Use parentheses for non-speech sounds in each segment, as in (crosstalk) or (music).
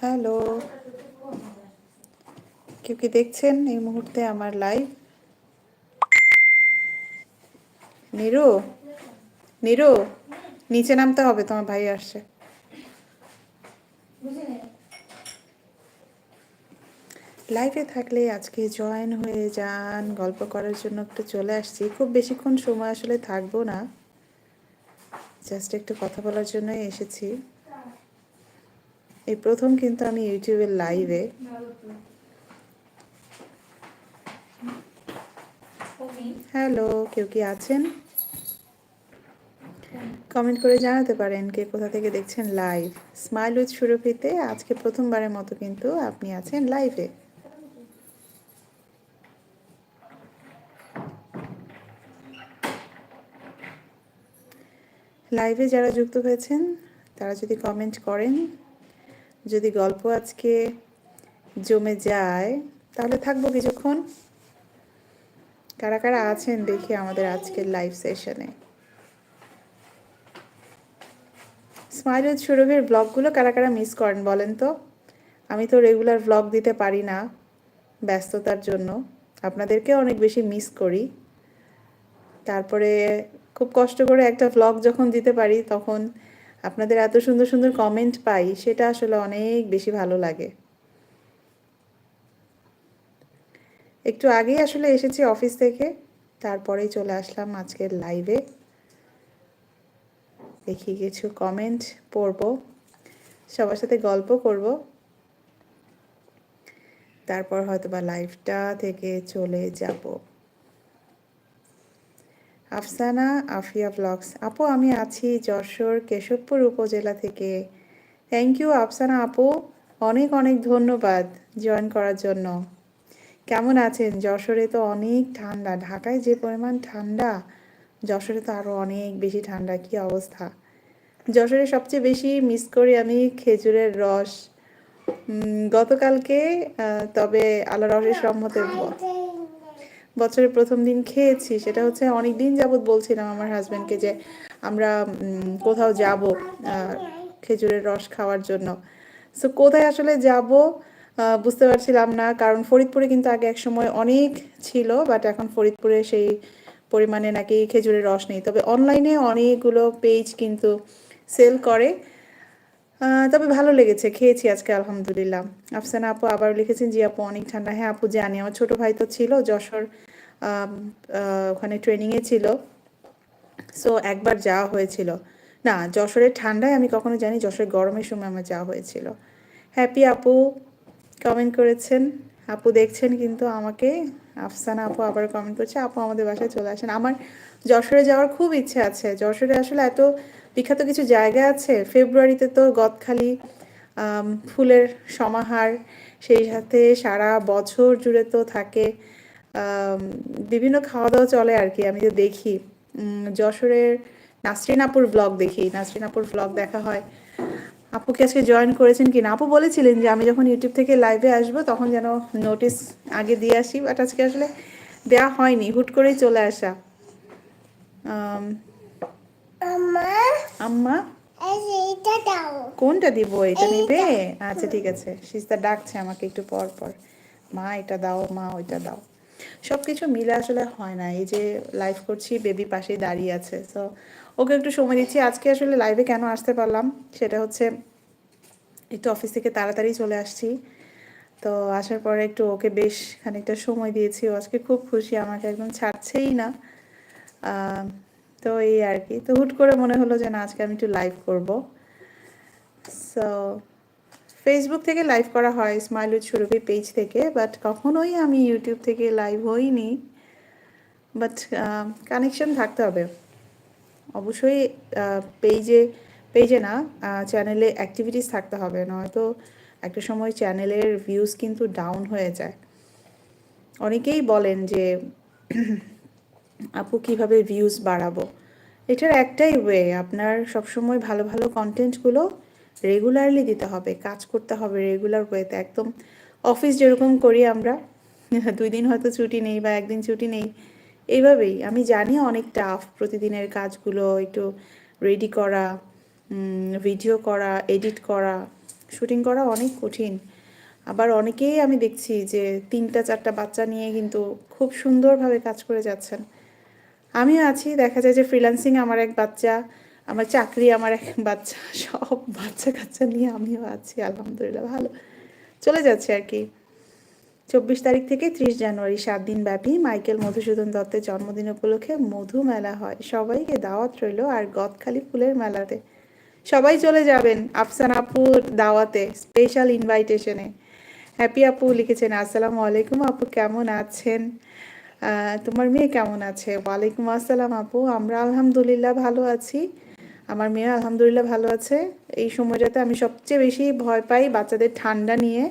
Hello. কেউ কি দেখছেন এই মুহূর্তে আমার লাইভ নিরু? নিরু? নিচে নামতে হবে, তোমার ভাই আসছে। লাইভে থাকলে আজকে জয়েন হয়ে যান, গল্প করার জন্য একটু চলে আসছি। খুব বেশিক্ষণ সময় আসলে থাকব না। জাস্ট একটু কথা বলার জন্যই এসেছি। এই প্রথম কিন্তু আমি ইউটিউবের লাইভে হ্যালো কেউ কি আছেন? কমেন্ট করে জানাতে পারেন কে কোথা থেকে দেখছেন লাইভ স্মাইল উইথ সুরভিতে আজকে প্রথমবারের মতো কিন্তু আপনি আছেন লাইভে লাইভে যারা যুক্ত হয়েছেন, তারা যদি কমেন্ট করেন যদি গল্প আজকে জমে যায়, তাহলে থাকব কিছুক্ষণ। কারা কারা আছেন দেখি আমাদের আজকের লাইভ সেশনে স্মাইল উইথ সুরভির ব্লগগুলো কারা কারা মিস করেন বলেন তো? আমি তো রেগুলার ব্লগ দিতে পারি না ব্যস্ততার জন্য। আপনাদেরকে অনেক বেশি মিস করি। তারপরে খুব কষ্ট করে একটা ব্লগ যখন দিতে পারি, তখন আপনাদের এত সুন্দর সুন্দর কমেন্ট পাই, সেটা আসলে অনেক বেশি ভালো লাগে। একটু আগেই আসলে এসেছি অফিস থেকে, তারপরেই চলে আসলাম আজকের লাইভে দেখি কিছু কমেন্ট পড়ব, সবার সাথে গল্প করব। তারপর হয়তো বা লাইভটা থেকে চলে যাব। আফসানা আফিয়া ব্লগস। আপু, আমি আছি যশোর কেশবপুর উপজেলা থেকে। থ্যাংক ইউ আফসানা আপু, অনেক অনেক ধন্যবাদ জয়েন করার জন্য। কেমন আছেন? যশোরে তো অনেক ঠান্ডা, ঢাকায় যে পরিমাণ ঠান্ডা, যশোরে তো আরও অনেক বেশি ঠান্ডা, কি অবস্থা? যশোরে সবচেয়ে বেশি মিস করি আমি খেজুরের রস। গতকালকে তবে আল্লাহ রসের সম্মতে বছরের প্রথম দিন খেয়েছি, সেটা হচ্ছে অনেক দিন যাবৎ বলছিলাম আমার হাজব্যান্ডকে যে আমরা কোথাও যাব খেজুরের রস খাওয়ার জন্য। সো কোথায় আসলে যাব বুঝতে পারছিলাম না, কারণ ফরিদপুরে কিন্তু আগে এক সময় অনেক ছিল বাট এখন ফরিদপুরে সেই পরিমাণে নাকি খেজুরের রস নেই। তবে অনলাইনে অনেকগুলো পেজ কিন্তু সেল করে। তবে ভালো লেগেছে, খেয়েছি আজকে, আলহামদুলিল্লাহ। আফসানা আপু আবার লিখেছেন, জি আপু, অনেক ঠান্ডা। হ্যাঁ আপু জানি, আমার ছোটো ভাই তো ছিল, যশোর ওখানে ট্রেনিংয়ে ছিল। সো একবার যাওয়া হয়েছিল। না, যশোরের ঠান্ডায় আমি কখনো জানি যশোরের গরমের সময় আমার যাওয়া হয়েছিল। হ্যাপি আপু কমেন্ট করেছেন। আপু দেখছেন কিন্তু আমাকে। আফসানা আপু আবার কমেন্ট করছে, আপু আমাদের বাসায় চলে আসেন। আমার যশোরে যাওয়ার খুব ইচ্ছে আছে। যশোরে আসলে এত বিখ্যাত কিছু জায়গা আছে। ফেব্রুয়ারিতে তো গদখালি ফুলের সমাহার, সেই সাথে সারা বছর জুড়ে তো থাকে। বিভিন্ন খাওয়া দাওয়া চলে আর কি। আমি যে দেখি। যশোরের নাসরিনাপুর ব্লগ দেখি। নাসরিনাপুর ব্লগ দেখা হয়। আপুকে আজকে জয়েন করেছেন কি না আপু বলেছিলেন যে আমি যখন ইউটিউব থেকে লাইভে আসব তখন যেন নোটিস আগে দিয়ে আসি। বাট আজকে আসলে দেওয়া হয়নি। হুট করেই চলে আসা। আম্মা? কোনটা দিব? এটা নিবে? আচ্ছা ঠিক আছে। সিস্তা ডাকছে আমাকে একটু পর পর। মা এটা দাও মা ওইটা দাও। সব কিছু মিলে আসলে হয় না। এই যে লাইভ করছি বেবি পাশেই দাঁড়িয়ে আছে। সো ওকে একটু সময় দিচ্ছি। আজকে আসলে লাইভে কেন আসতে পারলাম? সেটা হচ্ছে, একটু অফিস থেকে তাড়াতাড়ি চলে আসছি। তো আসার পরে একটু ওকে বেশ খানিকটা সময় দিয়েছি। ও আজকে খুব খুশি, আমাকে একদম ছাড়ছেই না। তো এই আর কি। তো হুট করে মনে হলো যে না, আজকে আমি একটু লাইভ করব। সো ফেসবুক থেকে লাইভ করা হয় স্মাইল উইথ সুরভি পেজ থেকে বাট কখনোই আমি ইউটিউব থেকে লাইভ হইনি। বাট কানেকশন থাকতে হবে। অবশ্যই পেজে পেজে না চ্যানেলে অ্যাক্টিভিটিস থাকতে হবে, নয়তো একটা সময় চ্যানেলের ভিউজ কিন্তু ডাউন হয়ে যায়। অনেকেই বলেন যে, আপু কীভাবে ভিউজ বাড়াবো? এটার একটাই ওয়ে আপনার সবসময় ভালো ভালো কন্টেন্টগুলো রেগুলারলি দিতে হবে, কাজ করতে হবে রেগুলার ওয়েতে একদম অফিস যেরকম করি আমরা, (laughs) দুই দিন হয়তো ছুটি নেই বা একদিন ছুটি নেই, এইভাবেই। আমি জানি অনেক টাফ প্রতিদিনের কাজগুলো, একটু রেডি করা ভিডিও করা এডিট করা শুটিং করা অনেক কঠিন। আবার অনেকেই আমি দেখছি যে তিনটা, চারটা বাচ্চা নিয়ে কিন্তু খুব সুন্দরভাবে কাজ করে যাচ্ছেন। আমিও আছি, দেখা যায় যে ফ্রিল্যান্সিং আমার এক বাচ্চা আমার চাকরি, আমার এক বাচ্চা, সব বাচ্চা কাচ্চা নিয়ে আমিও আছি, আলহামদুলিল্লাহ, ভালো। চলে যাচ্ছে আর কি। চব্বিশ তারিখ থেকে ত্রিশ জানুয়ারি, সাত দিন ব্যাপী মাইকেল মধুসূদন দত্তের জন্মদিন উপলক্ষে মধু মেলা হয়। সবাইকে দাওয়াত রইল আর গদখালি ফুলের মেলাতে। সবাই চলে যাবেন আফসান আপুর দাওয়াতে স্পেশাল ইনভাইটেশনে হ্যাপি আপু লিখেছেন, আসসালামু আলাইকুম আপু, কেমন আছেন? তোমার মেয়ে কেমন আছে? ওয়ালাইকুম আসসালাম আপু, আমরা আলহামদুলিল্লাহ ভালো আছি। আমার মেয়ে আলহামদুলিল্লাহ ভালো আছে। এই সময়টাতে আমি সবচেয়ে বেশি ভয় পাই বাচ্চাদের ঠান্ডা নিয়ে।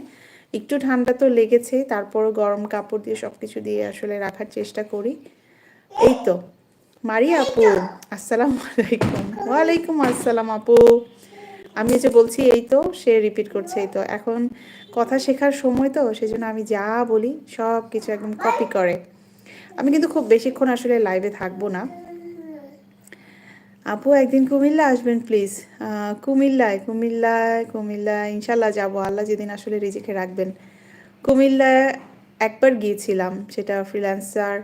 একটু ঠান্ডা তো লেগেছে, তারপরও গরম কাপড় দিয়ে সব কিছু দিয়ে আসলে রাখার চেষ্টা করি। এই তো মারি আপু, আসসালাম আলাইকুম। ওয়ালাইকুম আসসালাম আপু। আমি যে বলছি এই তো, সে রিপিট করছে এই তো। এখন কথা শেখার সময় তো, সেজন্য আমি যা বলি সব কিছু একদম কপি করে। আমি কিন্তু খুব বেশিক্ষণ আসলে লাইভে থাকব না। আপু একদিন কুমিল্লা আসবেন প্লিজ কুমিল্লায় কুমিল্লায় কুমিল্লায় ইনশাল্লাহ যাব। আল্লাহ যেদিন আসলে রিজিকে রাখবেন। কুমিল্লায় একবার গিয়েছিলাম সেটা ফ্রিল্যান্সার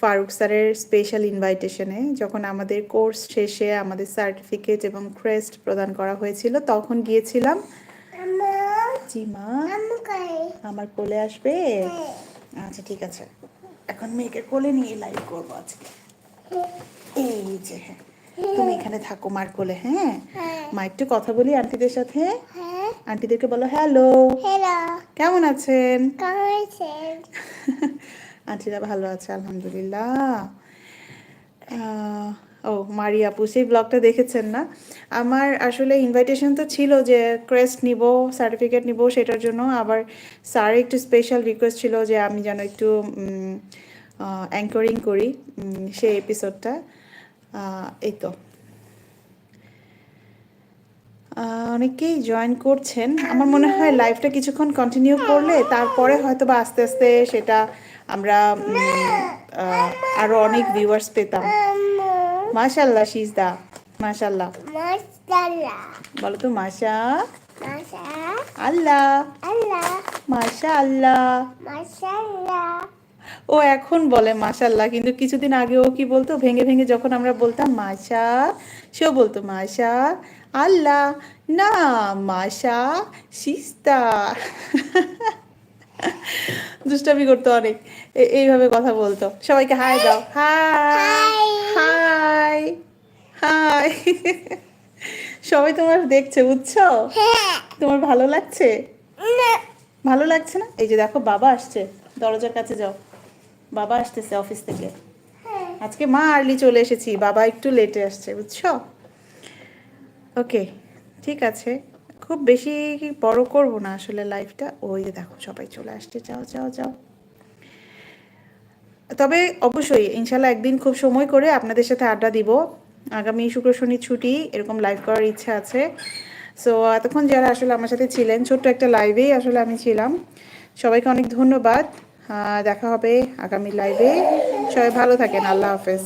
ফারুক স্যারের স্পেশাল ইনভাইটেশনে যখন আমাদের কোর্স শেষে আমাদের সার্টিফিকেট এবং ক্রেস্ট প্রদান করা হয়েছিল তখন গিয়েছিলাম। জি মা। আমার কোলে আসবে? আচ্ছা ঠিক আছে। এখন মেয়েকে কোলে নিয়ে লাইভ করব আজকে। এই যে হ্যাঁ। তুমি এখানে থাকো মার কোলে হ্যাঁ? মা একটু কথা বলি আন্টিদের সাথে? আন্টিদেরকে বলো হ্যালো। হ্যালো। কেমন আছেন? কেমন আছেন? (laughs) আন্টিরা ভালো আছে আলহামদুলিল্লাহ। ও মারি আপু সেই ব্লগটা দেখেছেন না? আমার আসলে ইনভাইটেশন তো ছিল যে ক্রেস্ট নিব সার্টিফিকেট নিব সেটার জন্য। আবার স্যার একটু স্পেশাল রিকোয়েস্ট ছিল যে আমি যেন একটু অ্যাঙ্করিং করি সেই এপিসোডটা এই তো। অনেকেই জয়েন করছেন। আমার মনে হয় লাইভটা কিছুক্ষণ কন্টিনিউ করলে তারপরে হয়তো বা আস্তে আস্তে সেটা আমরা আরও অনেক ভিউয়ার্স পেতাম। মাশাল্লাহ সিজদা। মাশাল্লাহ বলো তো মাশা। মাশা। আল্লাহ। আল্লাহ। মাশা আল্লাহ মাশাআল্লাহ। ও এখন বলে মাশাল্লাহ কিন্তু কিছুদিন আগে ও কি বলতো? ভেঙে ভেঙে যখন আমরা বলতাম মাশা সেও বলতো মাশা আল্লাহ না মাশা সিস্তা। দুষ্টামি করতো অনেক। এইভাবে কথা বলতো। সবাইকে হাই দাও। হাই। হাই। হাই। সবাই তোমার দেখছে বুঝছ? হ্যাঁ। তোমার ভালো লাগছে? ভালো লাগছে না? এই যে দেখো বাবা আসছে। দরজার কাছে যাও। বাবা আসতেছে অফিস থেকে। আজকে মা আর্লি চলে এসেছি বাবা একটু লেটে আসছে বুঝছ? ওকে ঠিক আছে। খুব বেশি বড় করব না আসলে লাইফটা ওই যে দেখো সবাই চলে আসছে যাও যাও যাও। তবে অবশ্যই ইনশাল্লাহ একদিন খুব সময় করে আপনাদের সাথে আড্ডা দিব। আগামী শুক্র শনি ছুটি এরকম লাইভ করার ইচ্ছা আছে। সো এতক্ষণ যারা আসলে আমার সাথে ছিলেন ছোট্ট একটা লাইভেই আসলে আমি ছিলাম। সবাইকে অনেক ধন্যবাদ। দেখা হবে আগামী লাইভে সবাই ভালো থাকেন আল্লাহ হাফেজ।